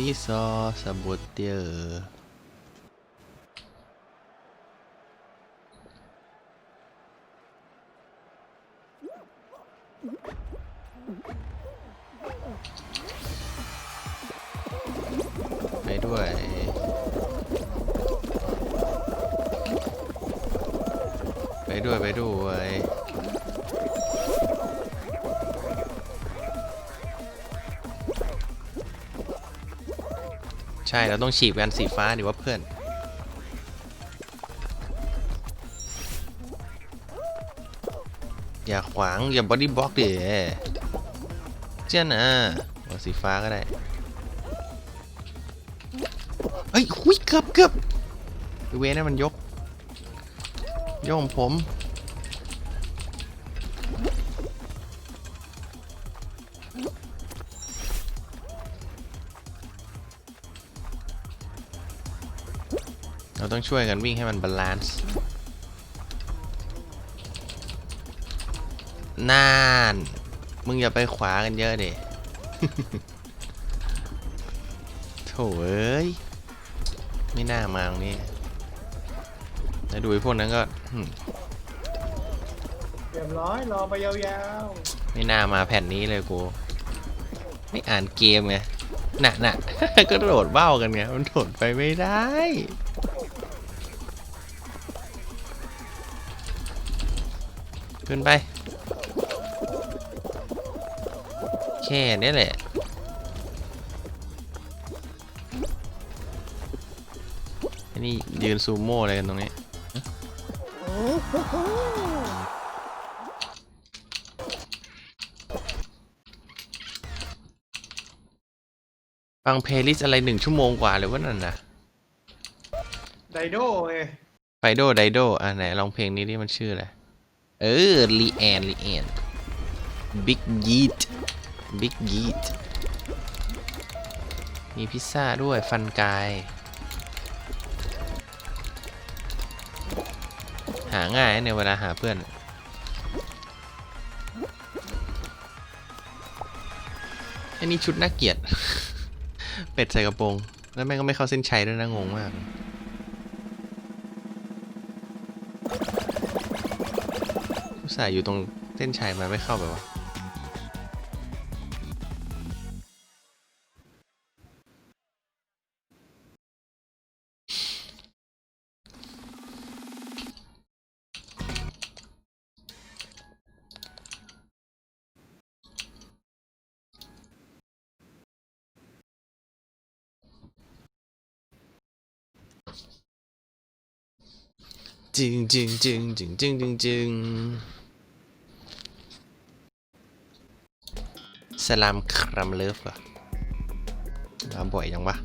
ซีซอสบูตเตอร์ไปด้วยไปด้วย ไปด้วย ใช่เราต้องฉีกกันสีฟ้าดีว่าเพื่อนอย่าขวางอย่าบอดี้บล็อกดิเจ้านะเอาสีฟ้าก็ได้เฮ้ยหุยเกือบเกือบเวนั่นมันยกโยงผม เราต้องช่วยกันวิ่งให้มันบาลานซ์นาน มึงอย่าไปขวากันเยอะดิโถเอ้ย ไม่น่ามาตรงนี้แล้วดูไอ้พวกนั้นก็อืมเรียบร้อยรอไปยาวไม่น่ามาแผ่นนี้เลยกู ไม่อ่านเกมไง น่ะน่ะก็โดดเบ้ากันไง มันโดดไปไม่ได้ ขึ้นไป แค่นี้แหละอันนี้ยืนซูโม่อะไรกันตรงนี้ฟังเพลย์ลิสต์อะไรหนึ่งชั่วโมงกว่าเลยว่านั่นนะๆไดโดไงไฟโดไดโดอะไหนลองเพลงนี้ดิมันชื่ออะไร เออลีแอนลีแอนบิ๊กยีดบิ๊กยีดมีพิซซ่าด้วยฟันกาย หาง่ายในยเวลาหาเพื่อน อันนี้ชุดน่าเกลียด เป็ดใส่กระโปรง แล้วแม่งก็ไม่เข้าเส้นชัยด้วยนะ งงมาก ส่าห์อยู่ตรงเส้นชัยมาไม่เข้าไปวะจึงจึงจึงจึงจึงจึงจึง สลามครัมเลิฟเหรอมาบ่อยยังวะ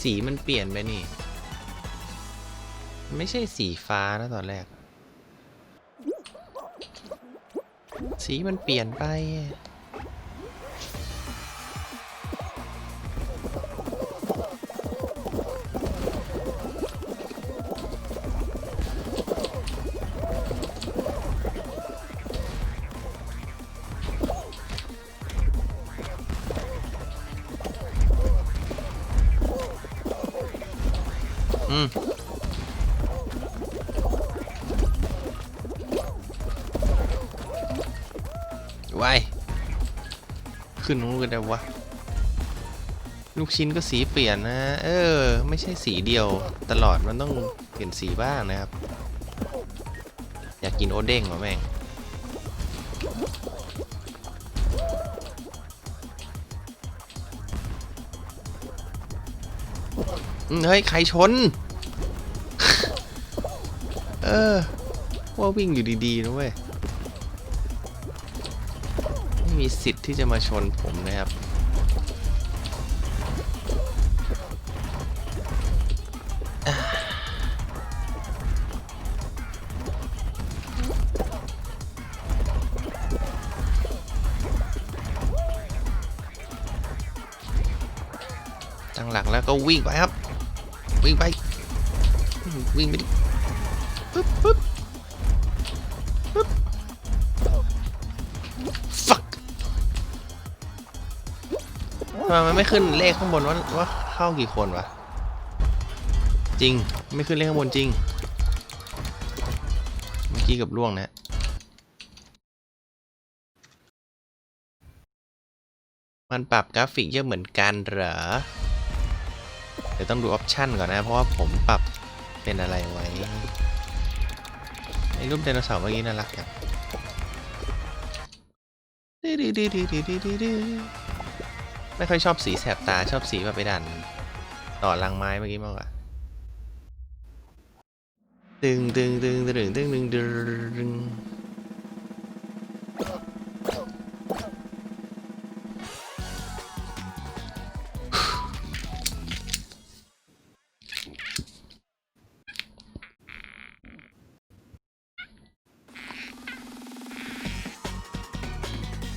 สีมันเปลี่ยนไปนี่ ไม่ใช่สีฟ้านะตอนแรก สีมันเปลี่ยนไป ไว้ขึ้นนู้นกันได้วะลูกชิ้นก็สีเปลี่ยนนะ เออ ไม่ใช่สีเดียวตลอดมันต้องเปลี่ยนสีบ้างนะครับ อยากกินโอเด้งวะแม่งเฮ้ย ใครชน เออ ว่าวิ่งอยู่ดี ๆ นะเว้ย มีสิทธิ์ที่จะมาชนผมนะครับตั้งหลักแล้วก็วิ่งไปครับ วิ่งไป วิ่งไปดิปึ๊บปึ๊บ มันไม่ขึ้นเลขข้างบนว่าว่าเข้ากี่คนวะ จริง ไม่ขึ้นเลขข้างบนจริง เมื่อกี้กับล่วงนะมันปรับกราฟิกเยอะเหมือนกันเหรอ เดี๋ยวต้องดูออปชันก่อนนะ เพราะว่าผมปรับเป็นอะไรไว้ไอ้รูปไดโนเสาร์เมื่อกี้น่ารักจัง ไม่ค่อยชอบสีแสบตาชอบสีแบบไปดัน ต่อรังไม้เมื่อกี้มากกว่าตึงตึงตึงตึงตึงตึงตึงตึง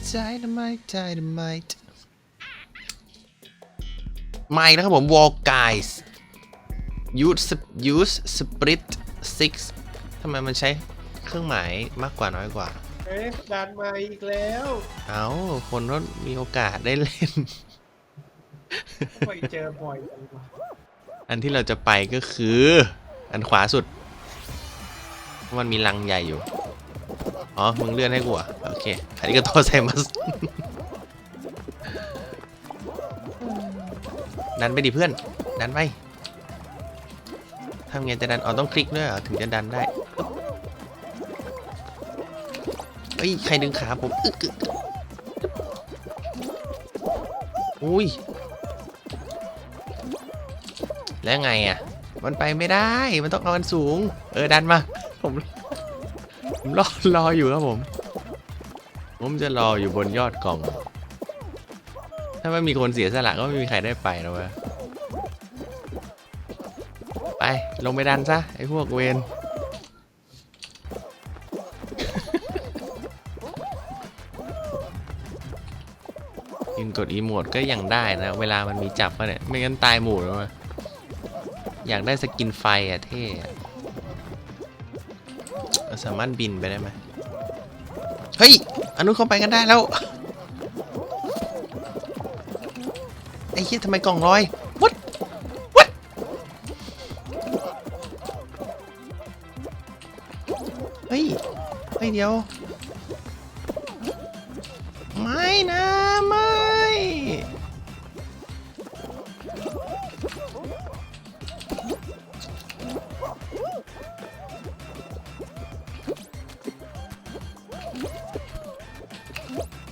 ใจทำไมใจทำไม ไม่แล้วครับผม Wall Guys use use split six ทำไมมันใช้เครื่องหมายมากกว่าน้อยกว่า เอ๊ะดันมาอีกแล้วเอาคนก็มีโอกาสได้เล่น ไปเจอบ่อยจังวะอันที่เราจะไปก็คือ อันขวาสุดเพราะมันมีรังใหญ่อยู่ อ๋อ มึงเลื่อนให้กูอะโอเคอันนี้ก็โทษไซมัส ดันไปดิเพื่อน ดันไปทำไงจะดันอ๋อต้องคลิกด้วยเหรอถึงจะดันได้เฮ้ยใครดึงขาผมอึกอึกอุ้ย แล้วไงอะ มันไปไม่ได้ มันต้องเอามันสูง เออดันมา ผมผมรอรออยู่ครับผม ผมจะรออยู่บนยอดกล่อง ถ้าไม่มีคนเสียสละก็ไม่มีใครได้ไปนะเว้ยไป ลงไปดันซะ ไอ้พวกเวนยินกดอีโมดก็ยังได้นะ เวลามันมีจับมาเนี่ย ไม่งั้นตายหมู่แล้วะอยากได้สกินไฟอะเท่ะเราสามารถบินไปได้ไหมเฮ้ย อนนู้นเข้าไปกันได้แล้ว อ้เหี้ยทำไมกล่องลอย what what เฮ้ยเฮ้ยเดี๋ยว ไม่นะไม่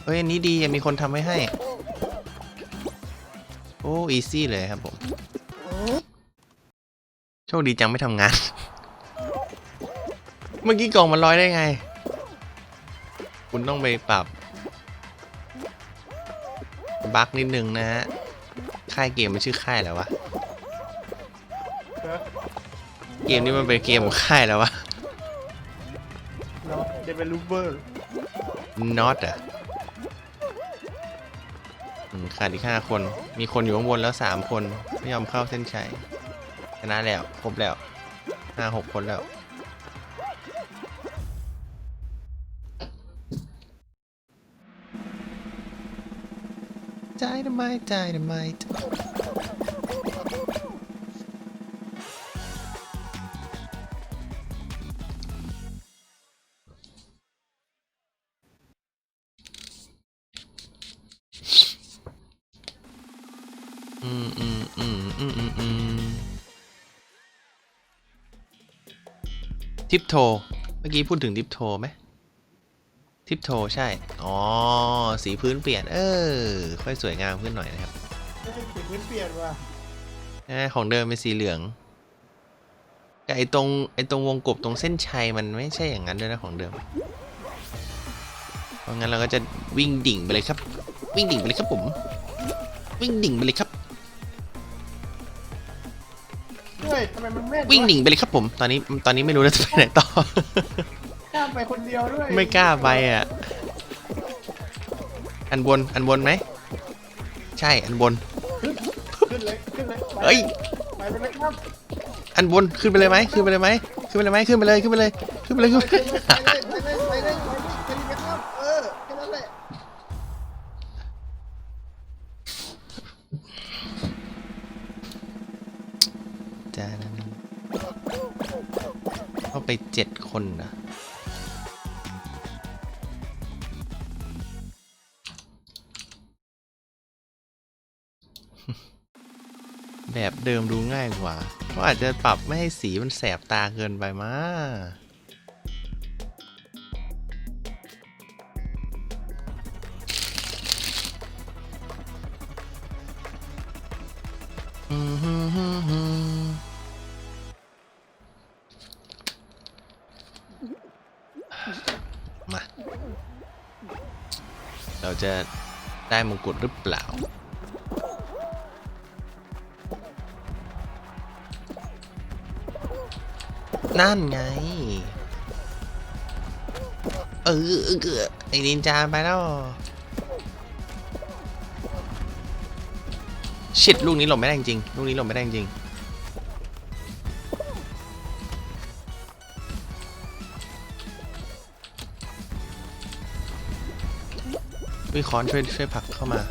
เฮ้ยอันนี้ดียังมีคนทำไว้ให้ โอ้อีซี่เลยครับผม โชคดีจังไม่ทำงาน เมื่อกี้กล่องมันลอยได้ไง คุณต้องไปปรับ บั๊กนิดนึงนะฮะ ค่ายเกมมันชื่อค่ายแล้ววะเออเกมนี้มันเป็นเกมของค่ายแล้ววะเราจะเป็นลูเบอร์ not อะอืม ขาดอีกห้าคน มีคนอยู่ข้างบนแล้วสามคน ไม่ยอมเข้าเส้นชัยชนะแล้ว ครบแล้วห้าหกคนแล้วใจ ทิปโทเมื่อกี้พูดถึงทิปโทไหมทิปโทใช่ อ๋อ สีพื้นเปลี่ยน เออ ค่อยสวยงามขึ้นหน่อยนะครับไม่ใช่สีพื้นเปลี่ยนว่ะอ่าของเดิมเป็นสีเหลืองแต่ไอตรงไอตรงวงกบตรงเส้นชัยมันไม่ใช่อย่างนั้นด้วยนะของเดิม เพราะงั้นเราก็จะวิ่งดิ่งไปเลยครับ วิ่งดิ่งไปเลยครับผม วิ่งดิ่งไปเลยครับ เฮ้ยทำไมมันแม่นวิ่งดิ่งไปเลยครับผม ตอนนี้ตอนนี้ไม่รู้แล้วจะไปไหนต่อข้ามไปคนเดียวด้วยไม่กล้าไปอะ อันบนอันบนไหม ใช่อันบน ขึ้นเลยขึ้นเลยไปเอ้ย ไปเลยครับอันบนขึ้นไปเลยไหมขึ้นไปเลยไหมขึ้นไปเลยไหมขึ้นไปเลยขึ้นไปเลยขึ้นไปเลยขึ้นไปไปเลยเลยไปเลยไปเลย ไปเจ็ดคนนะแบบเดิมดูง่ายกว่าเขาอาจจะปรับไม่ให้สีมันแสบตาเกินไปมา เราจะได้มงกุฎหรือเปล่า นั่นไง เออเออไอ้นินจาไปแล้วชิดลูกนี้หลบไม่ได้จริง ลูกนี้หลบไม่ได้จริง วิคอนช่วยช่วยผลักเข้ามา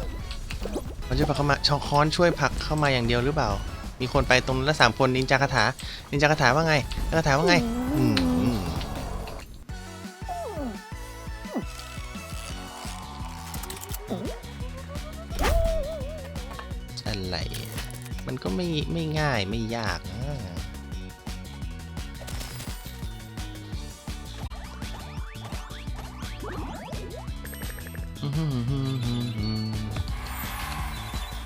มันช่วยผลักเข้ามาชอคอนช่วยผลักเข้ามาอย่างเดียวหรือเปล่า มีคนไปตรงละสามคนนินจาคาถา นินจาคาถาว่าไงคาถาว่าไง อืมอะไร มันก็ไม่ไม่ง่ายไม่ยากนะ